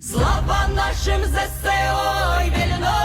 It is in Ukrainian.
Слава нашим ЗСО і вільно!